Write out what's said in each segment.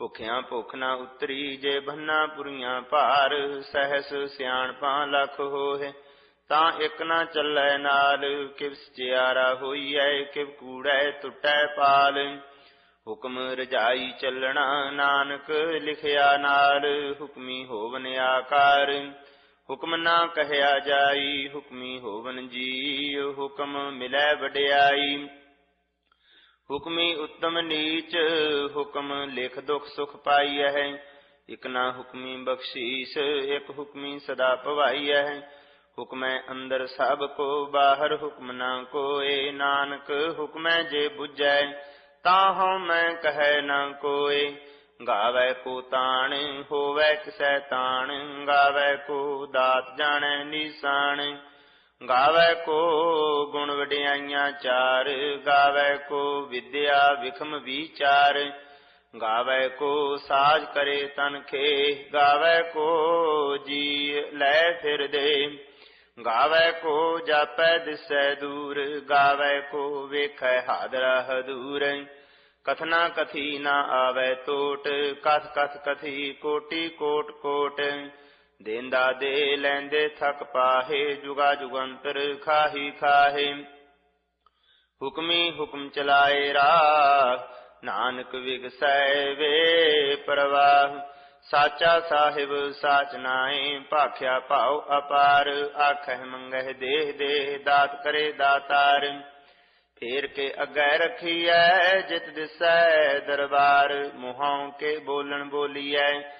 ਭੁਖਿਆਂ ਭੁਖ ਨਾ ਉਤਰੀ ਜੇ ਬੰਨਾ ਪੁਰੀਆਂ ਭਾਰ, ਸਹਿਸ ਸਿਆਣਪਾਂ ਲੱਖ ਹੋਏ ਤਾਂ ਇੱਕ ਨਾ ਚੱਲੈ ਨਾਲ, ਕਿਵ ਸਚਿਆਰਾ ਹੋਈਐ, ਕਿਵ ਕੂੜੈ ਟੁੱਟੈ ਪਾਲ। ਹੁਕਮ ਰਜਾਈ ਚੱਲਣਾ ਨਾਨਕ ਲਿਖਿਆ ਨਾਲ, ਹੁਕਮੀ ਹੋਵਨ ਆਕਾਰ। ਹੁਕਮ ਨਾ ਕਹਿਆ ਜਾਈ, ਹੁਕਮੀ ਹੋਵਨ ਜੀ ਹੁਕਮ ਮਿਲੈ ਵਡਿਆਈ। ਹੁਕਮੀ ਉੱਤਮ ਨੀਚ, ਹੁਕਮ ਲਿਖ ਦੁਖ ਸੁਖ ਪਾਈ ਹੈ ਇਕ ਨਾ ਹੁਕਮੀ ਬਖਸ਼ੀਸ, ਇਕ ਹੁਕਮੀ ਸਦਾ ਭਵਾਈਐ ਹੁਕਮੈ ਅੰਦਰ ਸਭ ਕੋ, ਬਾਹਰ ਹੁਕਮ ਨਾ ਕੋਏ। ਨਾਨਕ ਹੁਕਮੈ ਜੇ 부ਜੈ ਤਾਂ ਹਉ ਮੈਂ ਕਹੈ ਨਾ ਕੋਏ। ਗਾਵੇ ਕੋ ਤਾਣ, ਹੋਵੇ ਕਿਸੈ ਤਾਣ। ਗਾਵੇ ਕੋ ਦਾਤ ਜਾਣੈ ਨੀਸਾਨ ਗਾਵੇ ਕੋ ਗੁਣ ਵਡਿਆਈਆਂ ਚਾਰ, ਗਾਵੇ ਕੋ ਵਿਦਿਆ ਵਿਖਮ ਵਿਚਾਰ, ਗਾਵੇ ਕੋ ਸਾਜ ਕਰੇ ਤਨ ਗਾਵੇ ਕੋ ਜੀ ਲੈ ਫਿਰ ਦੇ, ਗਾਵੇ ਕੋ ਜਾਪੈ ਦਿਸੈ ਦੂਰ, ਗਾਵੇ ਕੋ ਵੇਖੈ ਹਾਦਰਾ ਹਦੂਰ। ਕਥਨਾ ਕਥੀ ਨਾ ਆਵੇ ਟੋਟ, ਕਥ ਕਥ ਕਥੀ ਕੋਟੀ ਕੋਟ ਕੋਟ। ਦੇਂਦਾ ਦੇ ਲੈਂਦੇ ਥਕ ਪਾਹੇ, ਜੁਗਾ ਜੁਗੰਤਰ ਖਾਹੀ ਖਾਹੇ। ਹੁਕਮੀ ਹੁਕਮ ਚਲਾਏ ਰਾਹ, ਨਾਨਕ ਵਿਗਸੈ ਵੇ ਪ੍ਰਵਾਹ। ਸਾਚਾ ਸਾਹਿਬ ਸਾਚ ਨਾਏ ਭਾਖਿਆ ਭਾਉ ਅਪਾਰ। ਆਖਹਿ ਮੰਗਹਿ ਦੇਹ ਦੇਹ ਦਾਤ ਕਰੇ ਦਾਤਾਰ। ਫੇਰ ਕੇ ਅਗੈ ਰਖੀਐ, ਜਿਤ ਦਿਸੈ ਦਰਬਾਰ। ਮੁਹਾਂ ਕੇ ਬੋਲਣ ਬੋਲੀਐ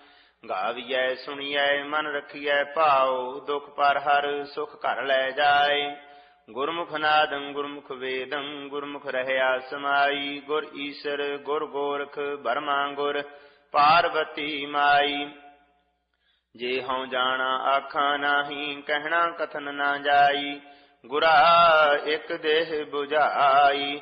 ਗਾਵੀਐ, ਸੁਣੀਐ, ਮਨ ਰਖੀਐ, ਭਾਉ, ਦੁਖ ਪਰ ਹਰ ਸੁਖ ਘਰ ਲੈ ਜਾਏ। ਗੁਰਮੁਖ ਨਾਦੰ, ਗੁਰਮੁਖ ਵੇਦੰ, ਗੁਰਮੁਖ ਰਹਿਆ ਸਮਾਈ। ਗੁਰ ਈਸ਼ਰ, ਗੁਰ ਗੋਰਖ, ਬਰਮਾ ਗੁਰ ਪਾਰਵਤੀ ਮਾਈ। ਜੇ ਹਉ ਜਾਣਾ, ਆਖਾਂ ਨਾਹੀ, ਕਹਿਣਾ ਕਥਨ ਨਾ ਜਾਈ। ਗੁਰਾ ਇਕ ਦੇਹ 부ਝਾਈ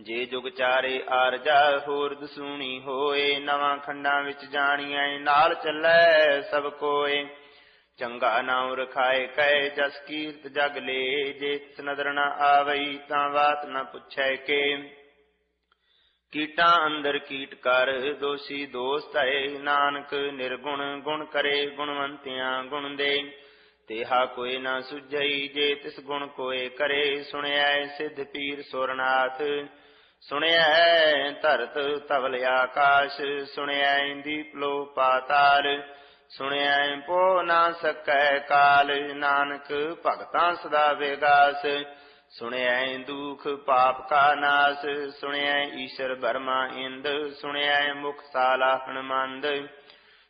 ਜੇ ਜੁਗ ਚਾਰੇ ਆਰਜਾ ਹੋਰ ਦਸੂਣੀ ਹੋਏ, ਨਵਾਂ ਖੰਡਾਂ ਵਿੱਚ ਜਾਣੀਐ, ਨਾਲ ਚੱਲੈ ਸਭ ਕੋਏ। ਚੰਗਾ ਨਾਮ ਰਖਾਏ ਕੈ ਜਸ ਕੀਰਤ ਜਗ ਲੇ, ਜੇ ਤਿਸ ਨਦਰ ਨਾ ਆਵਈ ਤਾਂ ਬਾਤ ਨਾ ਪੁੱਛੈ ਕੇ। ਕੀਟਾਂ ਅੰਦਰ ਕੀਟ ਕਰ, ਦੋਸ਼ੀ ਦੋਸਤ ਹੈ ਨਾਨਕ ਨਿਰਗੁਣ ਗੁਣ ਕਰੇ, ਗੁਣਵੰਤਿਆਂ ਗੁਣ ਦੇ। ਤੇਹਾ ਕੋਈ ਨਾ ਸੁਝਈ, ਜੇ ਤਿਸ ਗੁਣ ਕੋਏ ਕਰੇ, ਸੁਣਿਐ ਸਿੱਧ ਪੀਰ ਸੁਰਨਾਥ। ਸੁਣਿਐ ਧਰਤ ਧਵਲ ਆਕਾਸ਼, ਸੁਣਿਐ ਦੀਪ ਲੋ ਪਾਤਾਲ ਸੁਣਿਐ ਪੋ ਨਾ ਸਕੈ ਕਾਲ, ਨਾਨਕ ਭਗਤਾਂ ਸਦਾ ਵੇਗਾਸ। ਸੁਣਿਐ ਦੁਖ ਪਾਪ ਕਾ ਨਾਸ, ਸੁਣਿਐ ਈਸ਼ਰ ਬਰਮਾ ਇੰਦ। ਸੁਣਿਐ ਮੁਖ ਸਾਲਾ ਹਨਮੰਦ।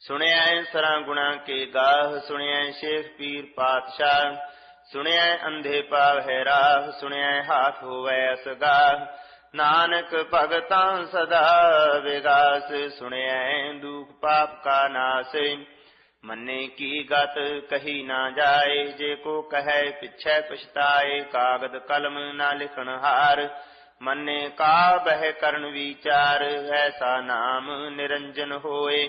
ਸੁਣਿਐ ਸਰਾਂ ਗੁਣਾ ਕੇ ਗਾਹ ਸੁਣਿਐ ਸ਼ੇਖ ਪੀਰ ਪਾਤਸ਼ਾਹ ਸੁਣਿਐ ਅੰਧੇ ਪਾਵ ਹੈ ਰਾਹ ਸੁਣਿਐ ਹਾਥ ਹੋਵੈ ਅਸਗਾਹ ਨਾਨਕ ਭਗਤਾਂ ਸਦਾ ਵਿਗਾਸ ਸੁਣਿਐ ਦੁਖ ਪਾਪ ਕਾ ਨਾਸ। ਮੰਨੇ ਕੀ ਗਤ ਕਹੀ ਨਾ ਜਾਏ, ਜੇ ਕੋ ਕਹੈ ਪਿਛੈ ਪਛਤਾਏ, ਕਾਗਦ ਕਲਮ ਨਾ ਲਿਖਣ ਹਾਰ। ਮੰਨੇ ਕਾ ਬਹਿ ਕਰਨ ਵਿਚਾਰ, ਐਸਾ ਨਾਮ ਨਿਰੰਜਨ ਹੋਏ।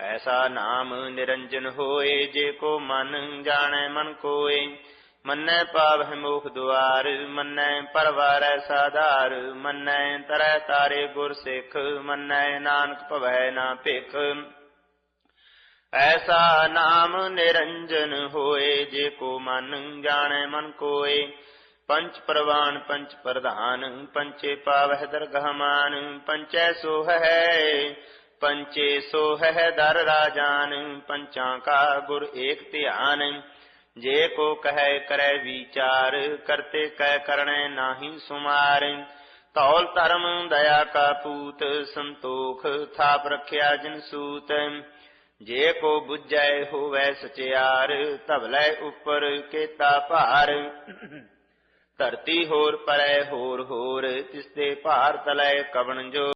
ਐਸਾ ਨਾਮ ਨਿਰੰਜਨ ਹੋਏ ਜੇ ਕੋ ਮਨ ਜਾਣੈ ਮਨ ਕੋਏ। ਮੰਨੈ ਪਾਵਹਿ ਮੋਖ ਦੁਆਰ, ਮੰਨੈ ਪਰਵਾਰੈ ਸਾਧਾਰ, ਮੰਨੈ ਤਰੈ ਤਾਰੇ ਗੁਰ ਸਿੱਖ, ਮੰਨੈ ਨਾਨਕ ਭਵੈ ਨਾ ਭਿਖ। ਐਸਾ ਨਾਮ ਨਿਰੰਜਨ ਹੋਏ ਜੇ ਕੋ ਮਨ ਜਾਣੈ ਮਨ ਕੋਏ। ਪੰਚ ਪ੍ਰਵਾਨ, ਪੰਚ ਪ੍ਰਧਾਨ, ਪੰਚੇ ਪਾਵਹਿ ਦਰਗਹ ਮਾਨ, ਪੰਚੈ ਸੋ ਹੈ ਪੰਚੇ ਸੋ ਹੈ ਦਰ ਰਾਜਾਨ, ਪੰਚਾਂ ਕਾ ਗੁਰ ਏਕ ਧਿਆਨ। ਜੇ ਕੋ ਕਹੈ ਕਰੈ ਵਿਚਾਰ, ਕਰਤੇ ਕਹਿ ਕਰਣੈ ਨਾਹੀ ਸੁਮਾਰ। ਤੌਲ ਧਰਮ ਦਇਆ ਕਾ ਪੂਤ, ਸੰਤੋਖ ਥਾਪ ਰਖਿਆ ਜਿਨ ਸੂਤ। ਜੇ ਕੋ 부ਜੈ ਹੋਵੈ ਸਚਿਆਰ, ਧਵਲੇ ਉਪਰ ਕੇਤਾ ਭਾਰ। ਧਰਤੀ ਹੋਰ ਪਰੈ ਹੋਰ ਹੋਰ, ਤਿਸਦੇ ਭਾਰ ਤਲੈ ਕਵਣ ਜੋ